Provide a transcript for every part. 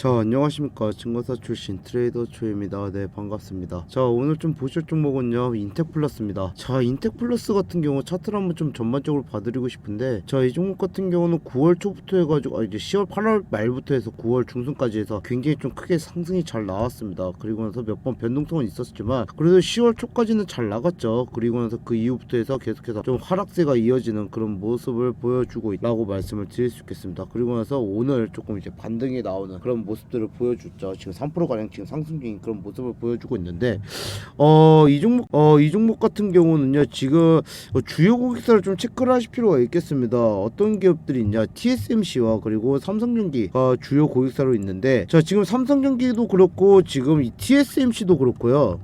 자 안녕하십니까. 증거사 출신 트레이더 초입니다. 네 반갑습니다. 자 오늘 좀 보실 종목은요 인텍플러스입니다. 자 인텍플러스 같은 경우 차트를 한번 좀 전반적으로 봐드리고 싶은데 자 이 종목 같은 경우는 9월 초부터 해가지고 아 이제 10월 8월 말부터 해서 9월 중순까지 해서 굉장히 좀 크게 상승이 잘 나왔습니다. 그리고 나서 몇 번 변동성은 있었지만 그래도 10월 초까지는 잘 나갔죠. 그리고 나서 그 이후부터 해서 계속해서 좀 하락세가 이어지는 그런 모습을 보여주고 있다고 말씀을 드릴 수 있겠습니다. 그리고 나서 오늘 조금 이제 반등이 나오는 그런 모습들을 보여줬죠. 지금 3% 가량 지금 상승 중인 그런 모습을 보여주고 있는데 어이 종목 어이 종목 같은 경우는요 지금 어, 주요 고객사를 좀 체크를 하실 필요가 있겠습니다. 어떤 기업들이 있냐 TSMC와 그리고 삼성전기가 주요 고객사로 있는데 자 지금 삼성전기도 그렇고 지금 이 TSMC도 그렇고요.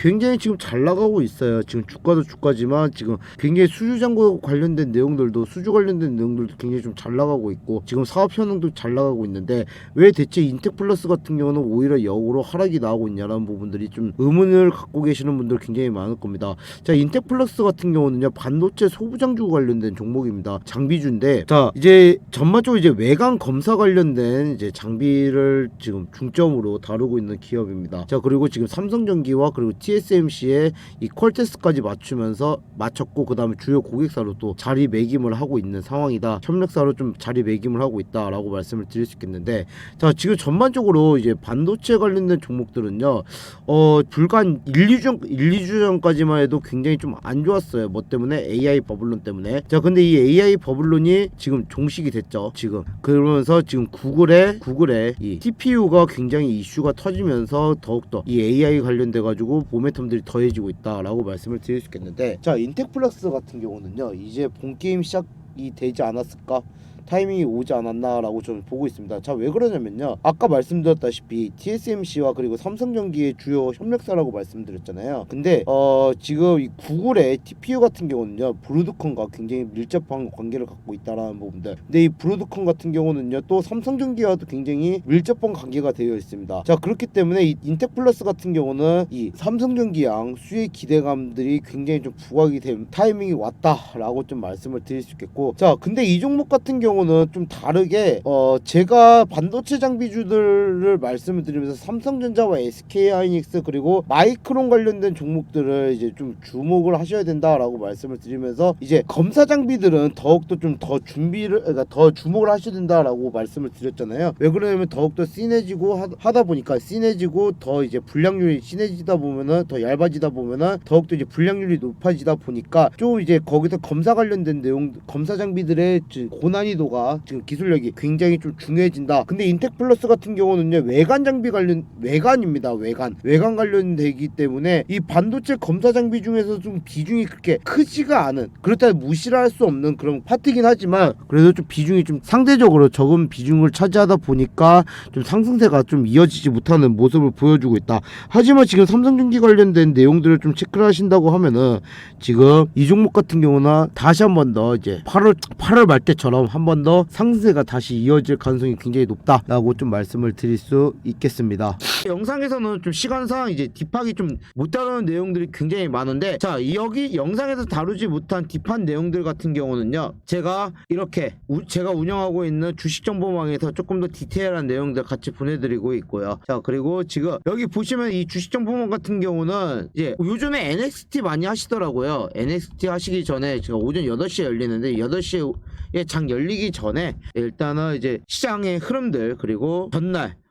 굉장히 지금 잘 나가고 있어요. 지금 주가도 주가지만 지금 굉장히 수주 잔고 관련된 내용들도 수주 관련된 내용들도 굉장히 좀 잘 나가고 있고 지금 사업 현황도 잘 나가고 있는데 왜 대체 인텍플러스 같은 경우는 오히려 역으로 하락이 나오고 있냐라는 부분들이 좀 의문을 갖고 계시는 분들 굉장히 많을 겁니다. 자 인텍플러스 같은 경우는요 반도체 소부장주 관련된 종목입니다. 장비주인데 자 이제 전반적으로 이제 외관 검사 관련된 이제 장비를 지금 중점으로 다루고 있는 기업입니다. 자 그리고 지금 삼성전기와 그리고 TSMC의 이 퀄테스까지 맞추면서 맞췄고 그 다음에 주요 고객사로 또 자리 매김을 하고 있는 상황이다. 협력사로 좀 자리 매김을 하고 있다라고 말씀을 드릴 수 있겠는데 자 지금 전반적으로 이제 반도체 관련된 종목들은요 어 불과 한 1, 2주 1, 2주 전까지만 해도 굉장히 좀 안 좋았어요. 뭐 때문에 AI 버블론 때문에. 자 근데 이 AI 버블론이 지금 종식이 됐죠. 지금 그러면서 지금 구글의 구글의 이 TPU가 굉장히 이슈가 터지면서 더욱더 이 AI 관련돼 가지고 모멘텀들이 더해지고 있다라고 말씀을 드릴 수 있겠는데 자 인텍 플러스 같은 경우는요 이제 본 게임 시작이 되지 않았을까 타이밍이 오지 않았나라고 저는 보고 있습니다. 자 왜 그러냐면요. 아까 말씀드렸다시피 TSMC와 그리고 삼성전기의 주요 협력사라고 말씀드렸잖아요. 근데 어 지금 이 구글의 TPU 같은 경우는요 브루드콘과 굉장히 밀접한 관계를 갖고 있다라는 부분들. 근데 이 브루드콘 같은 경우는요 또 삼성전기와도 굉장히 밀접한 관계가 되어 있습니다. 자 그렇기 때문에 이 인텍플러스 같은 경우는 이 삼성전기 양 수의 기대감들이 굉장히 좀 부각이 된 타이밍이 왔다라고 좀 말씀을 드릴 수 있겠고 자 근데 이 종목 같은 경우 는 좀 다르게 어 제가 반도체 장비주들을 말씀을 드리면서 삼성전자와 SK하이닉스 그리고 마이크론 관련된 종목들을 이제 좀 주목을 하셔야 된다라고 말씀을 드리면서 이제 검사 장비들은 더욱더 좀 더 준비를 그러니까 더 주목을 하셔야 된다라고 말씀을 드렸잖아요. 왜 그러냐면 더욱더 진해지고 하, 하다 보니까 진해지고 더 이제 분량률이 진해지다 보면은 더 얇아지다 보면은 더욱더 이제 분량률이 높아지다 보니까 좀 이제 거기서 검사 관련된 내용 검사 장비들의 지- 고난이도 가 지금 기술력이 굉장히 좀 중요해진다. 근데 인텍 플러스 같은 경우는요 외관 장비 관련 외관입니다. 외관 외관 관련되기 때문에 이 반도체 검사 장비 중에서 좀 비중이 그렇게 크지가 않은 그렇다고 무시를 할 수 없는 그런 파트긴 하지만 그래도 좀 비중이 좀 상대적으로 적은 비중을 차지하다 보니까 좀 상승세가 좀 이어지지 못하는 모습을 보여주고 있다. 하지만 지금 삼성전기 관련된 내용들을 좀 체크를 하신다고 하면은 지금 이 종목 같은 경우는 다시 한 번 더 이제 8월 8월 말 때처럼 한번 더 상승세가 다시 이어질 가능성이 굉장히 높다라고 좀 말씀을 드릴 수 있겠습니다. 영상에서는 좀 시간상 이제 딥하게 좀 못 다루는 내용들이 굉장히 많은데 자 여기 영상에서 다루지 못한 딥한 내용들 같은 경우는요 제가 이렇게 우- 제가 운영하고 있는 주식 정보망에서 조금 더 디테일한 내용들 같이 보내드리고 있고요 자 그리고 지금 여기 보시면 이 주식 정보망 같은 경우는 이제 요즘에 NXT 많이 하시더라고요 NXT 하시기 전에 제가 오전 8시에 열리는데 8시에 예, 장 열리기 전에 일단은 이제 시장의 흐름들 그리고 전날